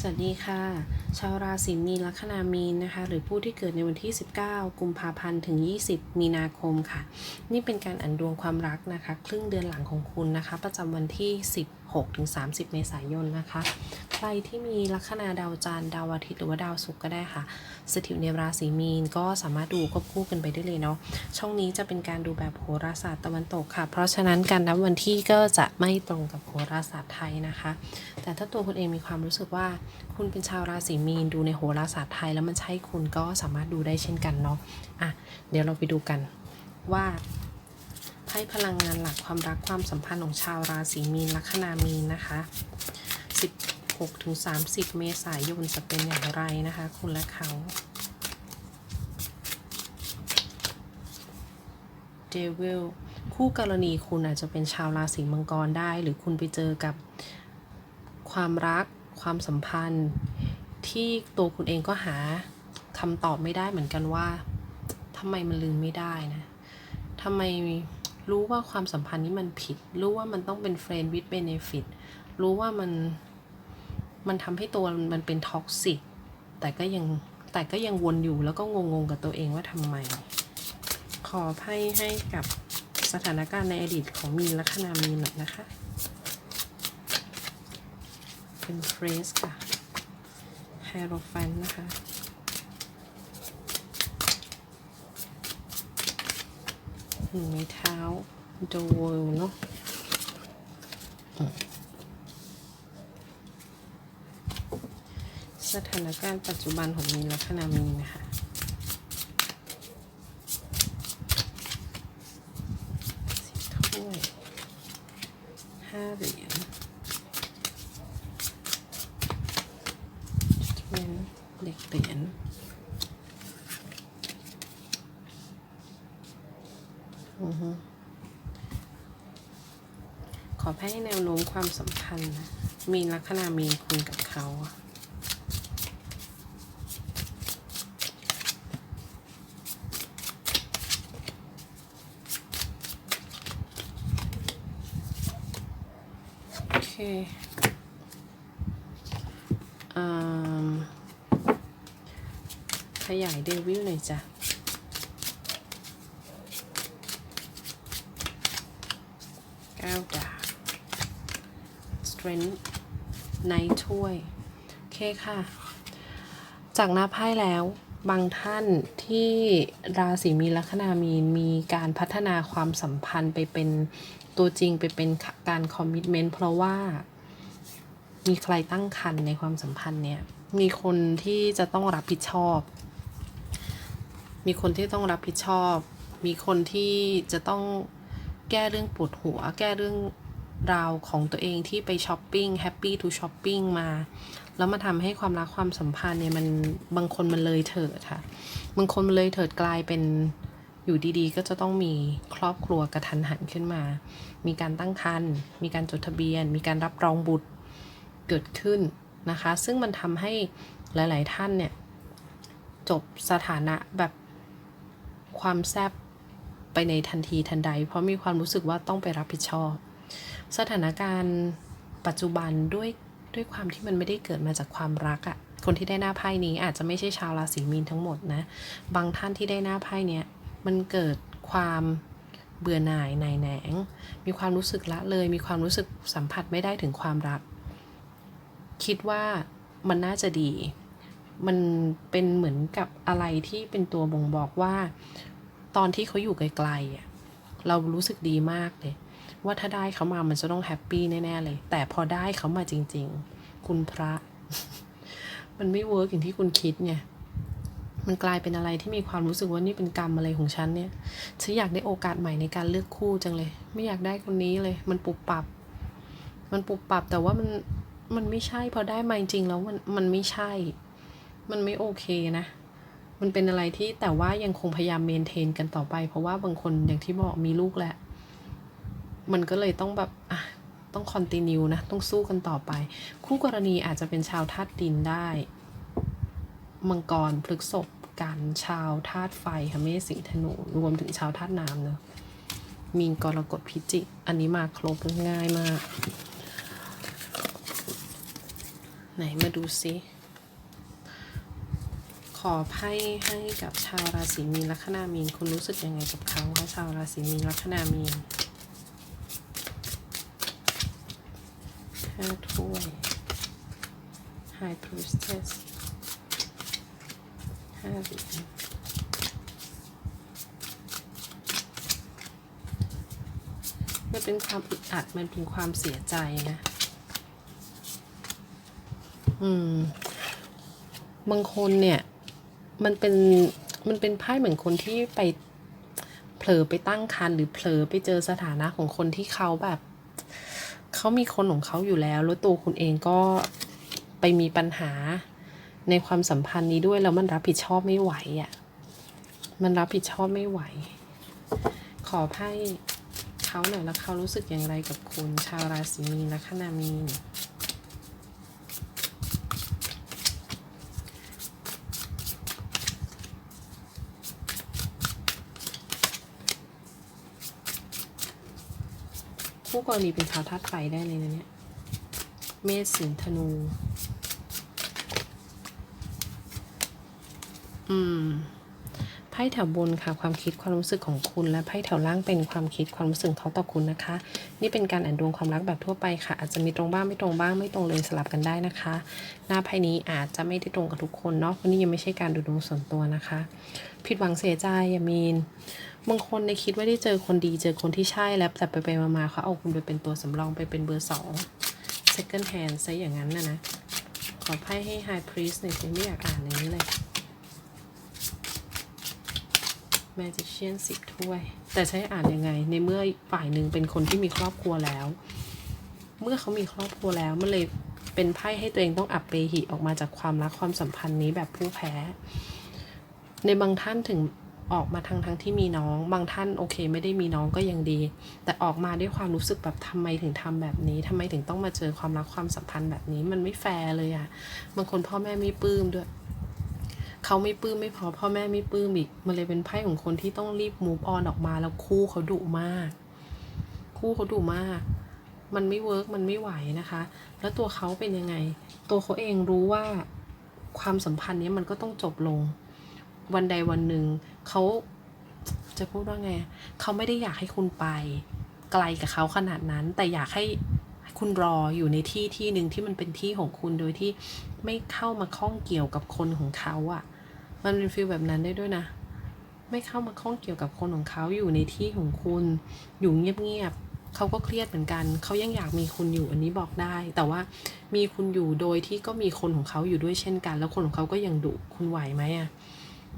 สวัสดีค่ะ ชาวราศีมีนลัคนามีนนะคะ หรือผู้ที่เกิดในวันที่ 19 กุมภาพันธ์ถึง 20 มีนาคมค่ะ นี่เป็นการอ่านดวงความรักนะคะ ครึ่งเดือนหลังของคุณนะคะ ประจำวันที่ 10 16-30 เมษายนนะคะ ใครที่มีลัคนาดาวจันทร์ดาวอาทิตย์หรือว่าดาวศุกร์ก็ได้ค่ะ สถิตในราศีมีนก็สามารถดูควบคู่กันไปได้เลยเนาะ ช่องนี้จะเป็นการดูแบบโหราศาสตร์ตะวันตกค่ะ เพราะฉะนั้นการนับวันที่ก็จะไม่ตรงกับโหราศาสตร์ไทยนะคะ แต่ถ้าตัวคุณเองมีความรู้สึกว่า คุณเป็นชาวราศีมีนดูในโหราศาสตร์ไทย แล้วมันใช่คุณก็สามารถดูได้เช่นกันเนาะ อะ เดี๋ยวเราไปดูกันว่า ไพ่พลังงานหลักความรักความสัมพันธ์ของชาวราศีมีนลัคนามีนนะคะ 16ถึง30 เมษายนจะเป็นอย่างไรนะคะ คุณและเขา เดวิลคู่กรณีคุณอาจจะเป็นชาวราศีมังกรได้ หรือคุณไปเจอกับความรักความสัมพันธ์ ที่ตัวคุณเองก็หาคำตอบไม่ได้เหมือนกันว่าทำไมมันลืมไม่ได้นะทำไม รู้ว่าความสัมพันธ์นี้มันผิด รู้ว่ามันต้องเป็น friend with benefit รู้ว่ามันมันทำให้ตัวมันเป็นท็อกซิกแต่ก็ยังแต่ก็ยังวนอยู่แล้วก็งงๆกับตัวเองว่าทำไม ขอไพ่ให้กับสถานการณ์ในอดีตของมีนลัคนามีนหน่อยนะคะ เป็นเฟรสค่ะไฮโรแฟนนะคะ หนึ่งไม้เท้าโดวเนาะสถานการณ์ปัจจุบันของมีนลัคนามีนนะคะสิบถ้วยห้าเหรียญเป็นเด็กเหรียญอือฮึขอให้แนวโน้ม ความสัมพันธ์นะมีลัคนามีคุณกับเขา โอเคอืมขยายเดวิลหน่อยจ้ะก้าวดา บ strength ในถ้วย โอเคค่ะ จากหน้าไพ่แล้วบางท่านที่ราศีมีนลัคนามีนมีการพัฒนาความสัมพันธ์ไปเป็นตัวจริงไปเป็นการคอมมิชเมนต์เพราะว่ามีใครตั้งคันในความสัมพันธ์เนี่ย มีคนที่จะต้องรับผิดชอบ มีคนที่ต้องรับผิดชอบ มีคนที่จะต้องแก้เรื่องปวดหัว แก้เรื่อง ราวของตัวเองที่ไปช้อปปิ้งแฮปปี้ทูช้อปปิ้งมา แล้วมาทำให้ความรักความสัมพันธ์เนี่ยมันบางคนมันเลยเถิดค่ะ บางคนมันเลยเถิดกลายเป็นอยู่ดีๆ ก็จะต้องมีครอบครัวกระทันหันขึ้นมา มีการตั้งครรภ์มีการจดทะเบียน มีการรับรองบุตรเกิดขึ้นนะคะ ซึ่งมันทำให้หลาย ๆ ท่านเนี่ย จบสถานะแบบความแซบไปในทันทีทันใด เพราะมีความรู้สึกว่าต้องไปรับผิดชอบ สถานการณ์ปัจจุบันด้วยด้วยความที่มันไม่ได้เกิดมาจากความรักอะ่ะคนที่ได้หน้าไพ่นี้อาจจะไม่ใช่ชาวราศีมีนทั้งหมดนะ บางท่านที่ได้หน้าไพ่เนี้ยมันเกิดความเบื่อหน่ายหน่ายแหนง มีความรู้สึกละเลย มีความรู้สึกสัมผัสไม่ได้ถึงความรัก คิดว่ามันน่าจะดี มันเป็นเหมือนกับอะไรที่เป็นตัวบ่งบอกว่า ตอนที่เขาอยู่ไกลๆอะเรารู้สึกดีมากเลย ว่าถ้าได้เขามามันจะต้องแฮปปี้แน่ๆเลย แต่พอได้เขามาจริง ๆ คุณพระ มันไม่เวิร์กอย่างที่คุณคิดไงมันกลายเป็นอะไรที่มีความรู้สึกว่านี่เป็นกรรมอะไรของฉันเนี่ย ฉันอยากได้โอกาสใหม่ในการเลือกคู่จังเลย ไม่อยากได้คนนี้เลย มันปุบปับ มันปุบปับแต่ว่ามันมันไม่ใช่พอได้มาจริงๆแล้วมันมันไม่ใช่ มันไม่โอเคนะ มันเป็นอะไรที่แต่ว่ายังคงพยายามเมนเทนกันต่อไป เพราะว่าบางคนอย่างที่บอกมีลูกแล้ว มันก็เลยต้องแบบอะต้องคอนติเนียนะ ต้องสู้กันต่อไป คู่กรณีอาจจะเป็นชาวธาตุดินได้ มังกรพฤกษบกันชาวธาตุไฟค่ะเมษสิงห์ธนูรวมถึงชาวธาตุน้ำเนอะมีนกรกฎพิจิกอันนี้มาครบง่ายมาก ไหนมาดูซิขอไพ่ให้กับชาวราศีมีนลัคนามีน คุณรู้สึกยังไงกับเขาคะชาวราศีมีนลัคนามีน ห้าถ้วย High Priestess ห้าเหรียญมันเป็นความอึดอัดมันเป็นความเสียใจนะ อืม บางคนเนี่ย มันเป็นมันเป็นไพ่เหมือนคนที่ไปเผลอไปตั้งคันหรือเผลอไปเจอสถานะของคนที่เขาแบบ เขามีคนของเขาอยู่แล้ว แล้วตัวคุณเองก็ไปมีปัญหาในความสัมพันธ์นี้ด้วย แล้วมันรับผิดชอบไม่ไหวอะ่ะ มันรับผิดชอบไม่ไหว ขอให้เขาหน่อยแล้วเขารู้สึกอย่างไรกับคุณ ชาวราศีมีนและคนามีน คู่กรณีเป็นชาวธาตุไฟได้เลยนะเนี่ย เมษสิงธนู อืม ไพ่แถวบนค่ะความคิดความรู้สึกของคุณ และไพ่แถวล่างเป็นความคิดความรู้สึกเขาต่อคุณนะคะ นี่เป็นการอ่านดวงความรักแบบทั่วไปค่ะ อาจจะมีตรงบ้างไม่ตรงบ้างไม่ตรงเลยสลับกันได้นะคะ หน้าไพ่นี้อาจจะไม่ได้ตรงกับทุกคนเนาะเพราะนี่ยังไม่ใช่การดูดวงส่วนตัวนะคะ ผิดหวังเสียใจอย่ามีนบางคนในคิดว่าได้เจอคนดีเจอคนที่ใช่แล้วแต่ไปไปมาๆเขาเอาคุณไปเป็นตัวสำรองไปเป็นเบอร์สอง second hand ซะอย่างนั้นนะนะขอไพ่ให้ high priest หน่อยสิไม่อยากอ่านอย่างนี้เลย magician สิบถ้วย แต่ใช้อ่านยังไง ในเมื่อฝ่ายหนึ่งเป็นคนที่มีครอบครัวแล้ว เมื่อเขามีครอบครัวแล้วมันเลยเป็นไพ่ให้ตัวเองต้องอับเปหิออกมาจากความรักความสัมพันธ์นี้แบบผู้แพ้ ในบางท่านถึงออกมาทางทางที่มีน้อง บางท่านโอเคไม่ได้มีน้องก็ยังดี แต่ออกมาด้วยความรู้สึกแบบทำไมถึงทำแบบนี้ทำไมถึงต้องมาเจอความรักความสัมพันธ์แบบนี้ มันไม่แฟร์เลยอะบางคนพ่อแม่ไม่ปลื้มด้วย เขาไม่ปลื้มไม่พอพ่อแม่ไม่ปลื้มอีก มันเลยเป็นไพ่ของคนที่ต้องรีบ move on ออกมาแล้วคู่เขาดุมาก คู่เขาดุมาก มันไม่เวิร์กมันไม่ไหวนะคะ แล้วตัวเขาเป็นยังไง ตัวเขาเองรู้ว่าความสัมพันธ์นี้มันก็ต้องจบลง วันใดวันหนึ่งเขาจะพูดว่าไง เขาไม่ได้อยากให้คุณไป ไกลกับเขาขนาดนั้น แต่อยากให้คุณรออยู่ในที่ที่หนึ่งที่มันเป็นที่ของคุณโดยที่ไม่เข้ามาข้องเกี่ยวกับคนของเขาอะ่ะ มันเป็นฟีลแบบนั้นได้ด้วยนะ ไม่เข้ามาข้องเกี่ยวกับคนของเขาอยู่ในที่ของคุณ อยู่เงียบๆเขาก็เครียดเหมือนกัน เขายังอยากมีคุณอยู่อันนี้บอกได้ แต่ว่ามีคุณอยู่โดยที่ก็มีคนของเขาอยู่ด้วยเช่นกัน แล้วคนของเขาก็ยังดุคุณไหวไหมอะ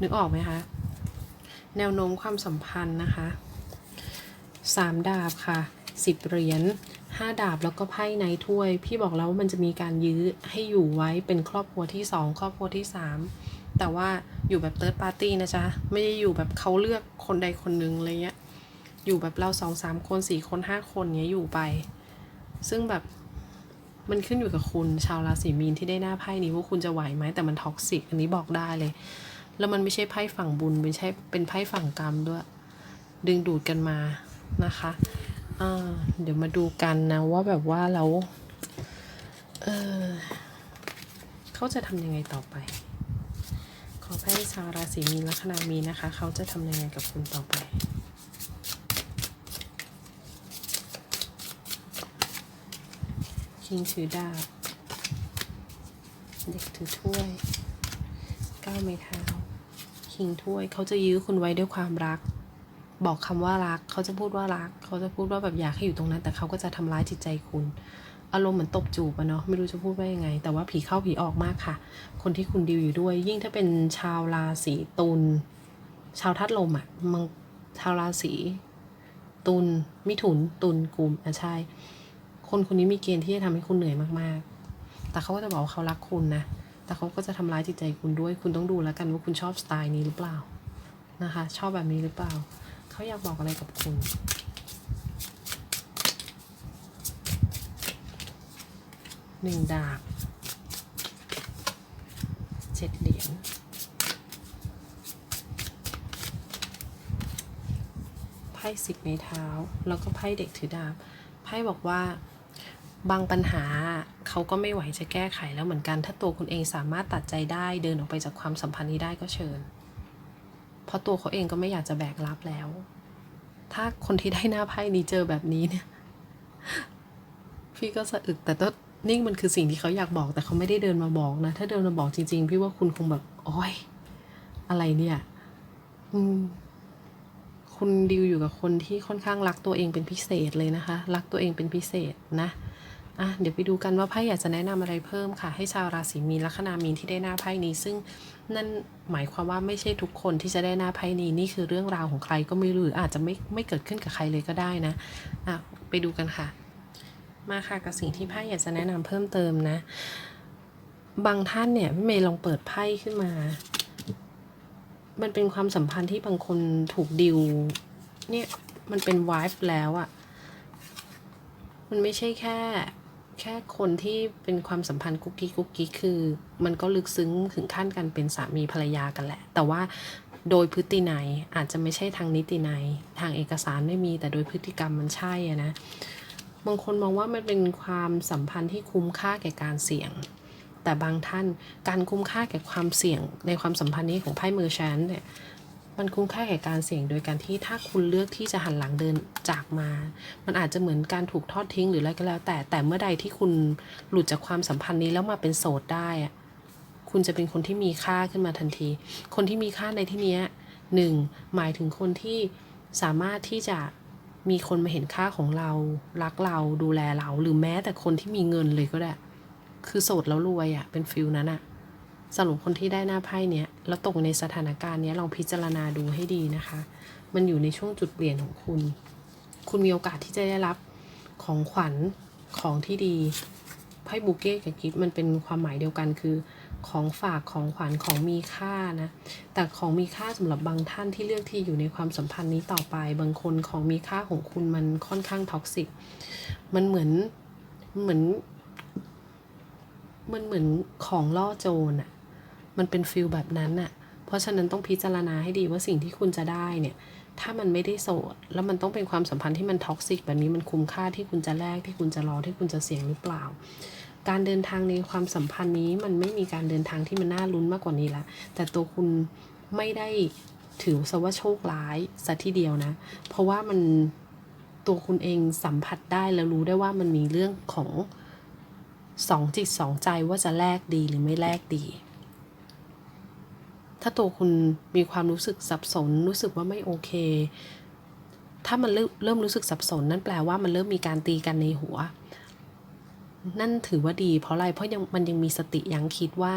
นึกออกไหมคะแนวโน้มความสัมพันธ์นะคะสามดาบค่ะสิบเหรียญห้าดาบแล้วก็ไพ่ในถ้วย พี่บอกแล้วว่ามันจะมีการยื้อให้อยู่ไว้เป็นครอบครัวที่สองครอบครัวที่สาม แต่ว่าอยู่แบบเติร์ดปาร์ตี้นะจ๊ะ ไม่ได้อยู่แบบเขาเลือกคนใดคนหนึ่งอะไรเงี้ย อยู่แบบเราสองสามคนสี่คนห้าคนเนี้ยอยู่ไป ซึ่งแบบมันขึ้นอยู่กับคุณชาวราศีมีนที่ได้หน้าไพ่นี้ว่าคุณจะไหวไหมแต่มันท็อกซิกอันนี้บอกได้เลย แล้วมันไม่ใช่ไพ่ฝั่งบุญไม่ใช่เป็นไพ่ฝั่งกรรมด้วย ดึงดูดกันมานะคะอ่าเดี๋ยวมาดูกันนะว่าแบบว่าเราเออเขาจะทำยังไงต่อไป ขอไพ่ชาวราศีมีนลัคนามีนะคะ เขาจะทำยังไงกับคุณต่อไปคิงถือดาบเด็กถือถ้วยก้าวไม้เท้าคิงถ้วยเขาจะยื้อคุณไว้ด้วยความรัก บอกคำว่ารัก เขาจะพูดว่ารัก เขาจะพูดว่าแบบอยากให้อยู่ตรงนั้น แต่เขาก็จะทำร้ายจิตใจคุณ อารมณ์เหมือนตบจูบอะเนาะไม่รู้จะพูดว่ายังไง แต่ว่าผีเข้าผีออกมากค่ะ คนที่คุณดิวอยู่ด้วย ยิ่งถ้าเป็นชาวราศีตุลชาวธาตุลมอะมังชาวราศีตุลมิถุนตุลกุมอะใช่ คนคนนี้มีเกณฑ์ที่จะทำให้คุณเหนื่อยมากๆ แต่เขาก็จะบอกว่าเขารักคุณนะ แต่เขาก็จะทำร้ายจิตใจคุณด้วย คุณต้องดูแล้วกันว่าคุณชอบสไตล์นี้หรือเปล่านะคะ ชอบแบบนี้หรือเปล่า เขาอยากบอกอะไรกับคุณ หนึ่งดาบเจ็ดเหรียญไพ่สิบไม้เท้า แล้วก็ไพ่เด็กถือดาบไพ่บอกว่าบางปัญหาเขาก็ไม่ไหวจะแก้ไขแล้วเหมือนกัน ถ้าตัวคุณเองสามารถตัดใจได้เดินออกไปจากความสัมพันธ์นี้ได้ก็เชิญ เพราะตัวเขาเองก็ไม่อยากจะแบกรับแล้ว ถ้าคนที่ได้หน้าไพ่นี้เจอแบบนี้เนี่ย พี่ก็สะอึกแต่ต้น นิ่งมันคือสิ่งที่เขาอยากบอกแต่เขาไม่ได้เดินมาบอกนะ ถ้าเดินมาบอกจริง ๆ พี่ว่าคุณคงแบบ โอ้ยอะไรเนี่ยอืมคุณดิวอยู่กับคนที่ค่อนข้างรักตัวเองเป็นพิเศษเลยนะคะ รักตัวเองเป็นพิเศษนะอะเดี๋ยวไปดูกันว่าไพ่อยากจะแนะนำอะไรเพิ่มค่ะ ให้ชาวราศีมีนลัคนามีนที่ได้หน้าไพ่นี้ ซึ่งนั่นหมายความว่าไม่ใช่ทุกคนที่จะได้หน้าไพ่นี้นี่คือเรื่องราวของใครก็ไม่รู้อาจจะไม่ไม่เกิดขึ้นกับใครเลยก็ได้นะอะไปดูกันค่ะ มาค่ะกับสิ่งที่ไพ่อยากจะแนะนำเพิ่มเติมนะ บางท่านเนี่ยพี่เมย์ลองเปิดไพ่ขึ้นมา มันเป็นความสัมพันธ์ที่บางคนถูกดิวเนี่ยมันเป็นวายแล้วอะมันไม่ใช่แค่แค่คนที่เป็นความสัมพันธ์กุ๊กกิ๊กกุ๊กกิ๊กคือ มันก็ลึกซึ้งถึงขั้นกันเป็นสามีภรรยากันแหละ แต่ว่าโดยพฤตินัยอาจจะไม่ใช่ทางนิตินัย ทางเอกสารไม่มีแต่โดยพฤติกรรมมันใช่อะนะ บางคนมองว่ามันเป็นความสัมพันธ์ที่คุ้มค่าแก่การเสี่ยง แต่บางท่านการคุ้มค่าแก่ความเสี่ยง ในความสัมพันธ์นี้ของไพ่เมอร์แชนเนี่ยมันคุ้มค่าแก่การเสี่ยงโดยการที่ถ้าคุณเลือกที่จะหันหลังเดินจากมา มันอาจจะเหมือนการถูกทอดทิ้งหรืออะไรก็แล้ว แต่แต่เมื่อใดที่คุณหลุดจากความสัมพันธ์นี้แล้วมาเป็นโสดได้อะคุณจะเป็นคนที่มีค่าขึ้นมาทันที คนที่มีค่าในที่นี้หนึ่งหมายถึงคนที่สามารถที่จะ มีคนมาเห็นค่าของเรารักเราดูแลเรา หรือแม้แต่คนที่มีเงินเลยก็ได้ คือโสดแล้วรวยอะ่ะเป็นฟิลนั้นอะ่ะสรุปคนที่ได้หน้าไพ่เนี้ยแล้วตกในสถานการณ์เนี้ยลองพิจารณาดูให้ดีนะคะ มันอยู่ในช่วงจุดเปลี่ยนของคุณ คุณมีโอกาสที่จะได้รับของขวัญของที่ดีไพ่บูเก้กับกิฟต์มันเป็นความหมายเดียวกันคือ ของฝากของขวัญของมีค่านะ แต่ของมีค่าสำหรับบางท่านที่เลือกที่อยู่ในความสัมพันธ์นี้ต่อไป บางคนของมีค่าของคุณมันค่อนข้างท็อกซิก มันเหมือนเหมือน มันเหมือนของล่อโจรอะมันเป็นฟิลแบบนั้นอะเพราะฉะนั้นต้องพิจารณาให้ดีว่าสิ่งที่คุณจะได้เนี่ยถ้ามันไม่ได้โสด แล้วมันต้องเป็นความสัมพันธ์ที่มันท็อกซิกแบบนี้มันคุ้มค่าที่คุณจะแลกที่คุณจะรอที่คุณจะเสี่ยงหรือเปล่า การเดินทางในความสัมพันธ์นี้มันไม่มีการเดินทางที่มันน่าลุ้นมากกว่านี้ละ แต่ตัวคุณไม่ได้ถือซะว่าโชคร้ายซะทีเดียวนะ เพราะว่ามันตัวคุณเองสัมผัสได้แล้วรู้ได้ว่ามันมีเรื่องของสองจิตสองใจว่าจะแลกดีหรือไม่แลกดี ถ้าตัวคุณมีความรู้สึกสับสน รู้สึกว่าไม่โอเค ถ้ามันเริ่มเริ่มรู้สึกสับสนนั่นแปลว่ามันเริ่มมีการตีกันในหัว นั่นถือว่าดี เพราะอะไรเพราะยังมันยังมีสติยังคิดว่า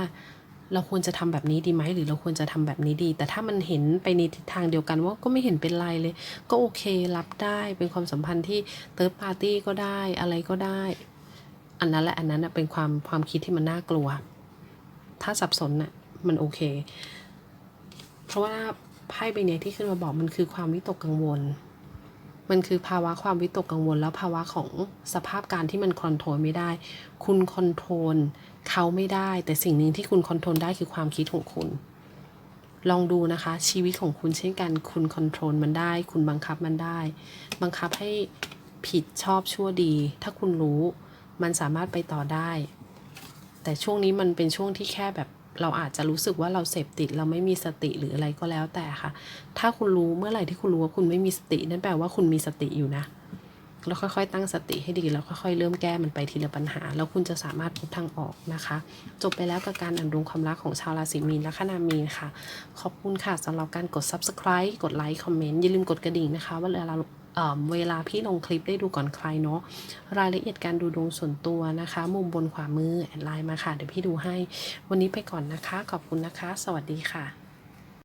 เราควรจะทำแบบนี้ดีไหมหรือเราควรจะทำแบบนี้ดี แต่ถ้ามันเห็นไปในทิศทางเดียวกันว่าก็ไม่เห็นเป็นไรเลย ก็โอเครับได้เป็นความสัมพันธ์ที่เติร์ดปาร์ตี้ก็ได้อะไรก็ได้ อันนั้นแหละอันนั้นเป็นความความคิดที่มันน่ากลัว ถ้าสับสนน่ะมันโอเค เพราะว่าไพ่ใบเนี้ยที่ขึ้นมาบอกมันคือความวิตกกังวล มันคือภาวะความวิตกกังวล แล้วภาวะของสภาพการที่มันคอนโทรลไม่ได้ คุณคอนโทรลเขาไม่ได้ แต่สิ่งหนึ่งที่คุณคอนโทรลได้คือความคิดของคุณ ลองดูนะคะ ชีวิตของคุณเช่นกัน คุณคอนโทรลมันได้ คุณบังคับมันได้ บังคับให้ผิดชอบชั่วดี ถ้าคุณรู้ มันสามารถไปต่อได้ แต่ช่วงนี้มันเป็นช่วงที่แค่แบบ เราอาจจะรู้สึกว่าเราเสพติดเราไม่มีสติหรืออะไรก็แล้วแต่ค่ะ ถ้าคุณรู้เมื่อไหร่ที่คุณรู้ว่าคุณไม่มีสติ นั่นแปลว่าคุณมีสติอยู่นะ แล้วค่อยๆ ตั้งสติให้ดีแล้วค่อยๆ เริ่มแก้มันไปทีละปัญหา แล้วคุณจะสามารถพบทางออกนะคะ จบไปแล้วกับการอ่านดวงความรักของชาวราศีมีนและคนามีนค่ะ ขอบคุณค่ะสำหรับการกด subscribe กดไลค์คอมเมนต์อย่าลืมกดกระดิ่งนะคะว่าเวลาเรา เวลาพี่ลงคลิปได้ดูก่อนใครเนาะรายละเอียดการดูดวงส่วนตัวนะคะ มุมบนขวามือแอดไลน์มาค่ะ เดี๋ยวพี่ดูให้ วันนี้ไปก่อนนะคะ ขอบคุณนะคะ สวัสดีค่ะ